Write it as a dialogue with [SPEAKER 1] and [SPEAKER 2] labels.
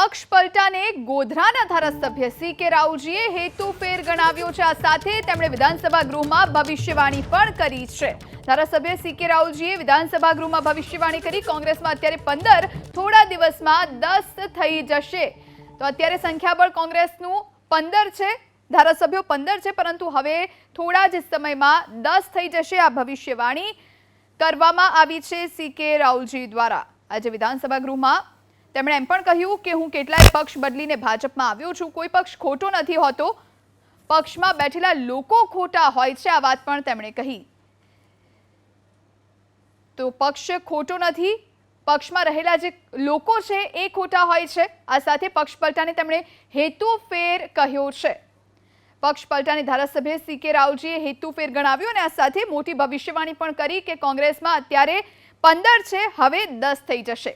[SPEAKER 1] પક્ષ પલટાને ગોધરાના ધારાસભ્ય સી કે રાવજીએ હેતુ ફેર ગણાવ્યો છે. આ સાથે તેમણે વિધાનસભા ગૃહમાં ભવિષ્યવાણી પણ કરી છે. ધારાસભ્ય સી કે રાવજીએ વિધાનસભા ગૃહમાં ભવિષ્યવાણી કરી. કોંગ્રેસમાં અત્યારે પંદર, થોડા દિવસમાં દસ થઈ જશે. તો અત્યારે સંખ્યાબળ કોંગ્રેસનું પંદર છે, ધારાસભ્યો પંદર છે, પરંતુ હવે થોડા જ સમયમાં દસ થઈ જશે આ ભવિષ્યવાણી કરવામાં આવી છે સી કે રાહુલજી દ્વારા. આજે વિધાનસભા ગૃહમાં તેમણે એમ પણ કહ્યું કે હું કેટલાય પક્ષ બદલીને ભાજપમાં આવ્યો છું. કોઈ પક્ષ ખોટો નથી હોતો. પક્ષમાં બેઠેલા લોકો ખોટા હોય છે, આ વાત પણ તેમણે કહી. તો પક્ષ ખોટો નથી. પક્ષમાં રહેલા જે લોકો છે, એ ખોટા હોય છે. આ સાથે પક્ષ પલટાને તેમણે હેતુફેર કહ્યો છે. પક્ષ પલટાની ધારાસભ્ય સી કે રાવજીએ હેતુફેર ગણાવ્યો અને આ સાથે મોટી ભવિષ્યવાણી પણ કરી કે કોંગ્રેસમાં અત્યારે પંદર છે, હવે દસ થઈ જશે.